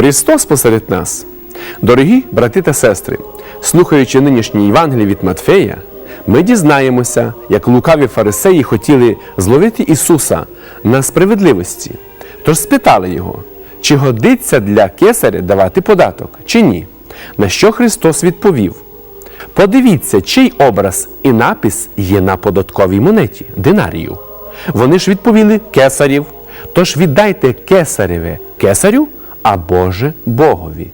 Христос посеред нас. Дорогі брати та сестри, слухаючи нинішній Євангелії від Матфея, ми дізнаємося, як лукаві фарисеї хотіли зловити Ісуса на справедливості. Тож спитали його, чи годиться для кесаря давати податок, чи ні. На що Христос відповів: Подивіться, чий образ і напис є на податковій монеті динарію. Вони ж відповіли кесарів. Тож віддайте кесареве кесарю, а Боже Богові.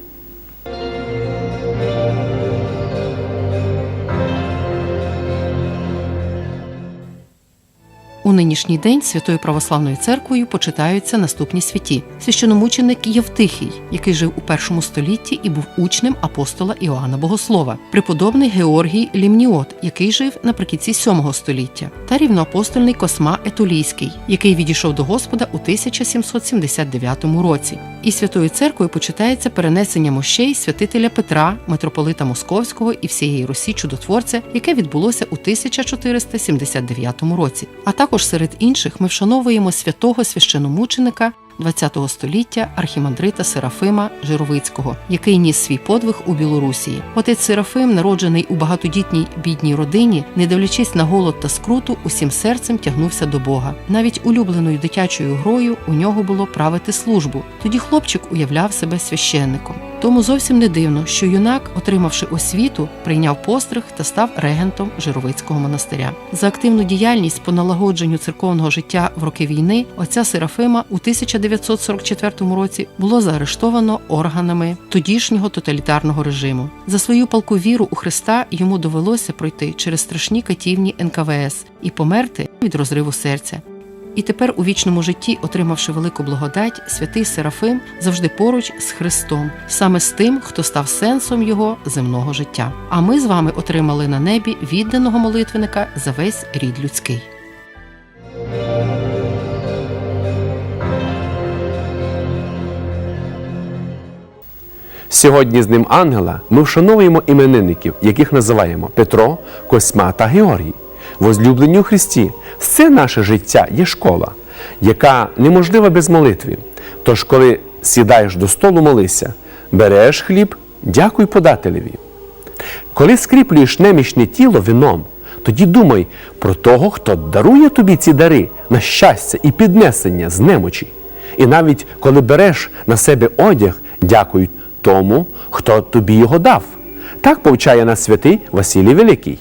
У нинішній день Святою Православною церквою почитаються наступні святі: священомученик Євтихій, який жив у першому столітті і був учнем апостола Іоанна Богослова, преподобний Георгій Лімніот, який жив наприкінці VII століття, та рівноапостольний Косма Етулійський, який відійшов до Господа у 1779 році. І святою церквою почитається перенесення мощей святителя Петра, митрополита Московського і всієї Русі чудотворця, яке відбулося у 1479 році. А також серед інших ми вшановуємо святого священомученика ХХ століття архімандрита Серафима Жировицького, який ніс свій подвиг у Білорусії. Отець Серафим, народжений у багатодітній бідній родині, не дивлячись на голод та скруту, усім серцем тягнувся до Бога. Навіть улюбленою дитячою грою у нього було правити службу. Тоді хлопчик уявляв себе священником. Тому зовсім не дивно, що юнак, отримавши освіту, прийняв постриг та став регентом Жировицького монастиря. За активну діяльність по налагодженню церковного життя в роки війни отця Серафима у 1944 році було заарештовано органами тодішнього тоталітарного режиму. За свою палку віру у Христа йому довелося пройти через страшні катівні НКВС і померти від розриву серця. І тепер у вічному житті, отримавши велику благодать, святий Серафим завжди поруч з Христом, саме з тим, хто став сенсом його земного життя. А ми з вами отримали на небі відданого молитвенника за весь рід людський. Сьогодні з ним ангела ми вшановуємо іменинників, яких називаємо Петро, Косьма та Георгій. Возлюблені у Христі, все наше життя є школа, яка неможлива без молитви. Тож, коли сідаєш до столу, молися, береш хліб, дякуй подателеві. Коли скріплюєш немічне тіло вином, тоді думай про того, хто дарує тобі ці дари на щастя і піднесення з немочі. І навіть коли береш на себе одяг, дякуй тому, хто тобі його дав. Так повчає нас святий Василій Великий.